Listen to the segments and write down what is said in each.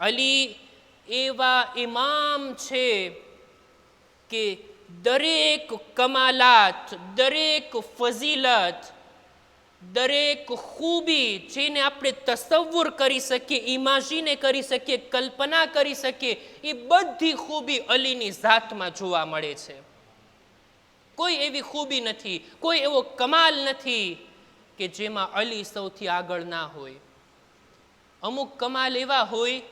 અલી એવા ઇમામ છે કે દરેક કમાલાત, દરેક ફઝીલત, દરેક ખૂબી જેને આપણે તસવ્વુર કરી શકીએ ઇમાજીને કરી શકીએ, કલ્પના કરી શકીએ, એ બધી ખૂબી અલીની જાતમાં જોવા મળે છે. કોઈ એવી ખૂબી નથી, કોઈ એવો કમાલ નથી કે જેમાં અલી સૌથી આગળ ના હોય. અમુક કમાલ એવા હોય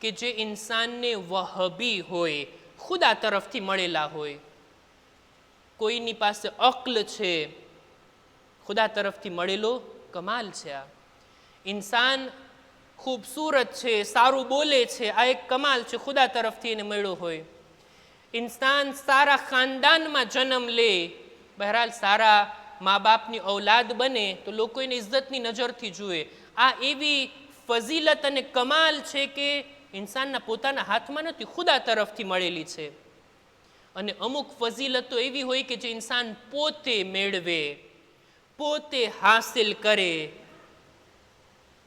કે જે ઇન્સાનને વહબી હોય, ખુદા તરફથી મળેલા હોય. કોઈની પાસે અક્લ છે, ખુદા તરફથી મળેલો કમાલ છે આ. ઇન્સાન ખૂબસૂરત છે, સારું બોલે છે, આ એક કમાલ છે, ખુદા તરફથી એને મળ્યો હોય. ઇન્સાન સારા ખાનદાનમાં જન્મ લે, બહરાલ સારા મા બાપની ઔલાદ બને, તો લોકો એને ઇજ્જતની નજરથી જુએ. આ એવી ફઝીલત અને કમાલ છે કે ઇન્સાનના પોતાના હાથમાં નથી, ખુદા તરફથી મળેલી છે. અને અમુક ફઝીલતો એવી હોય કે જે ઇન્સાન પોતે મેળવે, પોતે હાસિલ કરે.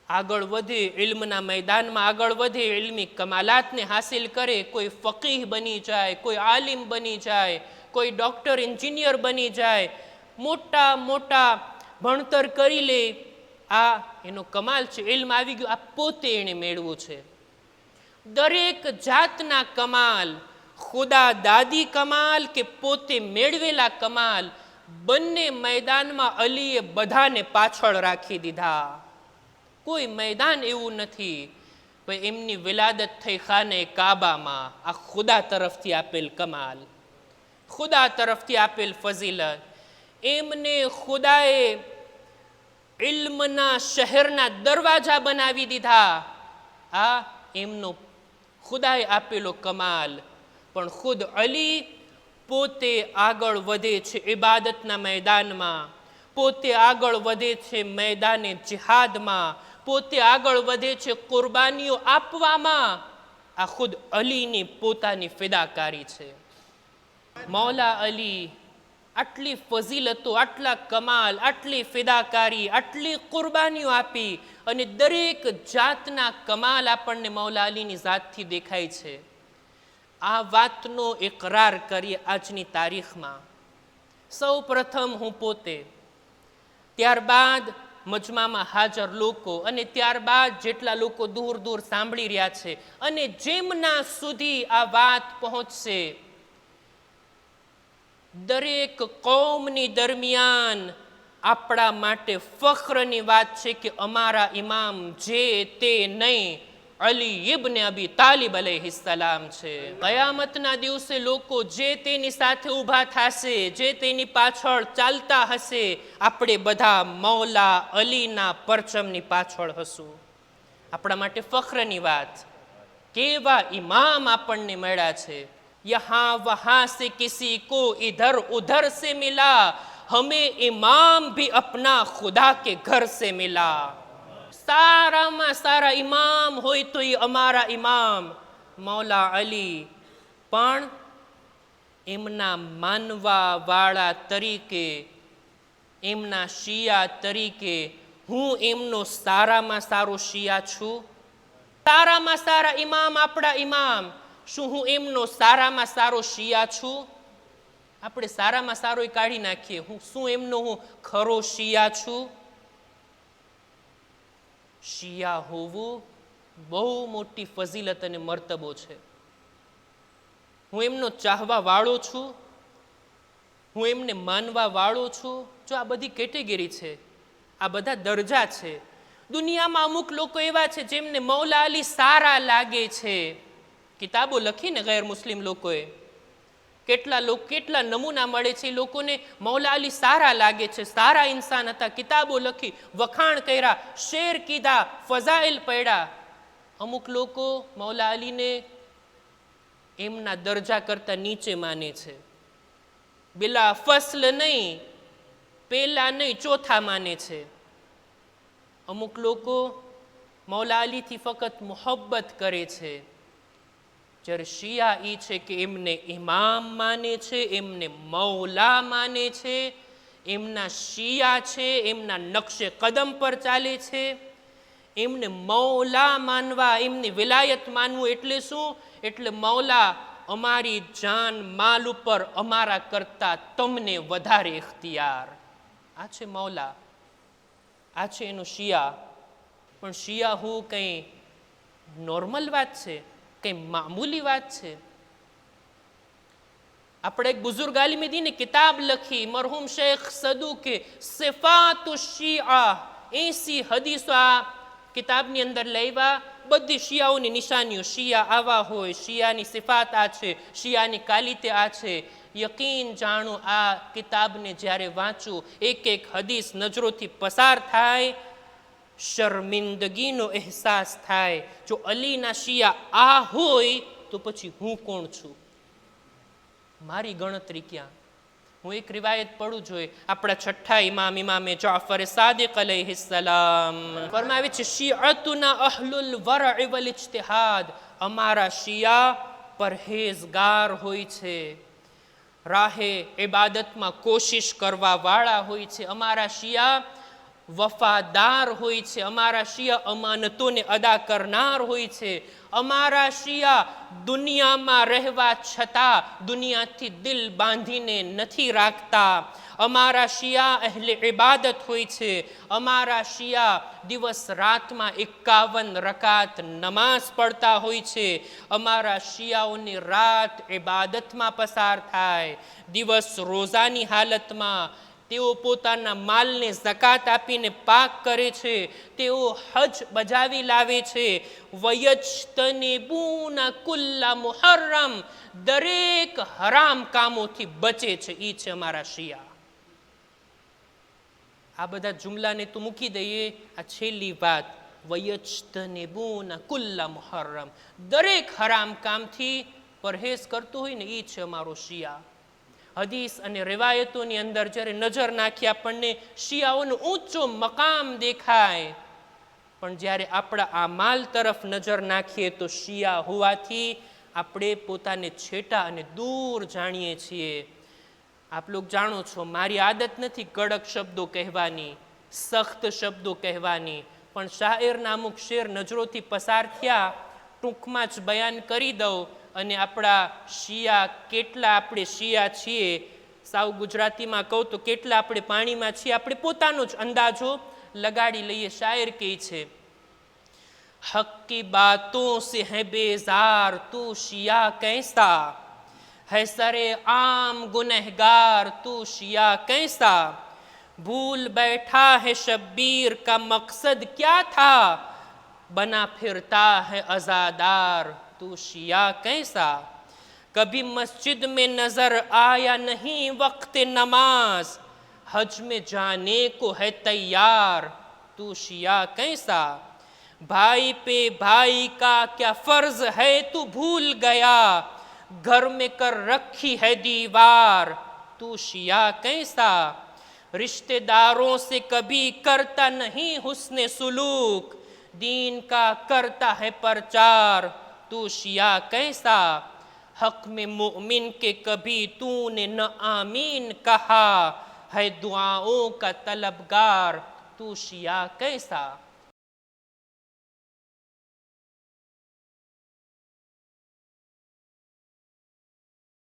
આગળ વધે, ઇલ્મના મેદાનમાં આગળ વધે, ઇલ્મી કમાલાતને હાસિલ કરે. કોઈ ફકીહ બની જાય, કોઈ આલિમ બની જાય, કોઈ ડૉક્ટર, એન્જિનિયર બની જાય. મોટા મોટા ભણતર કરી લે. આ એનો કમાલ છે, ઇલ્મ આવી ગયું, આ પોતે એણે મેળવું છે. દરેક જાતના કમાલ, ખુદા દાદી કમાલ કે પોતે મેળવેલા કમાલ, બંને મેદાનમાં અલીએ બધાને પાછળ રાખી દીધા. કોઈ મેદાન એવું નથી, ભાઈ એમની વિલાદત થઈ ખાને કાબામાં આ ખુદા તરફથી આપેલ કમાલ. ખુદા તરફથી આપેલ ફઝીલત. એમને ખુદાએ ઇલ્મના શહેરના દરવાજા બનાવી દીધા. આ એમનો ખુદાએ આપેલો કમાલ. પણ ખુદ અલી પોતે આગળ વધે છે ઇબાદતના મેદાનમાં, પોતે આગળ વધે છે મેદાને જિહાદમાં, પોતે આગળ વધે છે કુરબાનીઓ આપવામાં. આ ખુદ અલીની પોતાની ફિદાકારી છે. મૌલા અલી આટલી ફઝીલતો આટલા કમાલ, આટલી ફિદાકારી, આટલી કુરબાનીઓ આપી અને દરેક જાતના કમાલ આપણને મૌલા અલીની જાતથી દેખાય છે. આ વાતનો એકરાર કરીએ આજની તારીખમાં. સૌ પ્રથમ હું પોતે, ત્યારબાદ મજમામાં હાજર લોકો અને ત્યારબાદ જેટલા લોકો દૂર દૂર સાંભળી રહ્યા છે અને જેમના સુધી આ વાત પહોંચશે દરેક કૌમની દરમિયાન આપણા માટે ફખ્રની વાત છે કે અમારા ઇમામ જે તે નહીં, અલી ઇબને અબી તાલિબ સલામ છે. કયામતના દિવસે લોકો જે તેની સાથે ઊભા થશે, જે તેની પાછળ ચાલતા હશે, આપણે બધા મૌલા અલીના પરચમની પાછળ હશું. આપણા માટે ફખ્રની વાત. કેવા ઇમામ આપણને મળ્યા છે. યહાં વહાં સે કિસી કો ઇધર ઉધર સે મિલા હમેं इमाम भी अपना खुदा के घर से मिला સારામાં સારા ઇમામ હોય તો એ અમારા ઇમામ મૌલા અલી પણ એમના માનવા વાળા તરીકે એમના શિયા તરીકે હું એમનો સારામાં સારો શિયા છું સારામાં સારા ઇમામ આપણા ઇમામ શું હું એમનો સારામાં સારો શિયા છું? આપણે સારામાં સારો કાઢી નાખીએ. હું શું એમનો હું ખરો શિયા છું? શિયા હોવું બહુ મોટી ફઝીલત અને મર્તબો છે. હું એમનો ચાહવા વાળો છું. હું એમને માનવા વાળો છું. જો આ બધી કેટેગરી છે, આ બધા દરજા છે. દુનિયામાં અમુક લોકો એવા છે જેમને મૌલા અલી સારા લાગે છે. કિતાબો લખીને ગેર મુસ્લિમ લોકોએ કેટલા લોકો, કેટલા નમૂના મળે છે લોકોને મૌલા અલી સારા લાગે છે. સારા ઇન્સાન હતા. કિતાબો લખી, વખાણ કર્યા, શેર કીધા, ફઝાઇલ પડ્યા. અમુક લોકો મૌલા અલીને એમના દરજા કરતા નીચે માને છે. બિલા ફસલ નહીં, પેલા નહીં, ચોથા માને છે. અમુક લોકો મૌલા અલીથી ફક્ત મોહબ્બત કરે છે. જ્યારે શિયા એ છે કે એમને ઇમામ માને છે, એમને મૌલા માને છે, એમના શિયા છે, એમના નકશે કદમ પર ચાલે છે. એમને મૌલા માનવા, એમની વિલાયત માનવું એટલે શું? એટલે મૌલા, અમારી જાન માલ ઉપર અમારા કરતા તમને વધારે ઇખ્તિયાર. આ છે મૌલા. આ છે એનું શિયા. પણ શિયા હું કંઈ નોર્મલ વાત છે? કંઈ મામૂલી વાત છે? આપણે એક બુઝુર્ગ આલિમે કિતાબ લખી, મરહુમ શેખ સદુકે સિફાતુ શિયા એસી હદીસો આ કિતાબની અંદર લેવા, બધી શિયાઓની નિશાનીઓ શિયા આવા હોય, શિયાની સિફાત આ છે, શિયાની કાલિતે આ છે. યકીન જાણું આ કિતાબને જ્યારે વાંચું એક એક હદીસ નજરોથી પસાર થાય શર્મિંદગીનો અહેસાસ થાય. જો અલીના શિયા આ હોય, તો પછી હું કોણ છું? મારી ગણતરી ક્યાં? હું એક રિવાયત પડું જોઈએ આપણા છઠ્ઠા ઇમામ ઇમામે જાફર સાદિક અલૈહિ સલામ ફરમાવે છે શિયતુના અહલુલ વર વલ ઇજ્તિહાદ. અમારા શિયા પરહેઝગાર હોય છે. રાહે ઇબાદતમાં કોશિશ કરવા વાળા હોય છે. અમારા શિયા વફાદાર હોય છે. અમારા શિયા અમાનતોને અદા કરનાર હોય છે. અમારા શિયા દુનિયામાં રહેવા છતાં દુનિયાથી દિલ બાંધીને નથી રાખતા. અમારા શિયા અહલે ઇબાદત હોય છે. અમારા શિયા દિવસ રાતમાં એકાવન રકાત નમાઝ પડતા હોય છે. અમારા શિયાઓની રાત ઇબાદતમાં પસાર થાય. દિવસ રોઝાની હાલતમાં તેઓ પોતાના માલને ઝકાત આપીને પાક કરે છે, તેઓ હજ બજાવી લાવે છે. વયજતનેબૂના કુલ્લા મુહર્રમ, દરેક હરામ કામોથી બચે છે એ છે અમારા શિયા. આ બધા જુમલાને તો મૂકી દઈએ, આ છેલ્લી વાત વયજતનેબૂના કુલ્લા મુહર્રમ. દરેક હરામ કામથી પરહેઝ કરતો હોય ને એ છે અમારો શિયા. હદીસ અને રેવાયતોની અંદર જ્યારે નજર નાખી આપણને શિયાઓનો ઊંચો મકામ દેખાય. પણ જ્યારે આપણા આ માલ તરફ નજર નાખીએ તો શિયા હોવાથી આપણે પોતાને છેટા અને દૂર જાણીએ છીએ. આપ લોક જાણો છો, મારી આદત નથી કડક શબ્દો કહેવાની, સખ્ત શબ્દો કહેવાની, પણ શાયરના અમુક શેર નજરોથી પસાર થયા, ટૂંકમાં જ બયાન કરી દઉં અને આપણા શિયા કેટલા આપણે શિયા છીએ સાવ ગુજરાતીમાં કહું તો કેટલા આપણે પાણીમાં છીએ આપણે પોતાનો જ અંદાજો લગાડી લઈએ શાયર કહે છે हक की बातों से है बेजार तू शिया कैसा है सरे आम गुनहगार तू शिया कैसा भूल बैठा है शब्बीर का मकसद क्या था बना फिरता है अजादार तू शिया कैसा? कभी मस्जिद में नज़र आया नहीं वक्त नमाज़? हज में जाने को है तैयार। तू शिया कैसा? भाई पे भाई का क्या फ़र्ज़ है तू भूल गया? घर में कर रखी है दीवार। तू शिया कैसा? रिश्तेदारों से कभी करता नहीं हुस्न सुलूक दीन का करता है प्रचार। तू शिया कैसा? हक में मोमिन के कभी तूने न आमीन कहा। है दुआओं का तलबगार, तू शिया कैसा?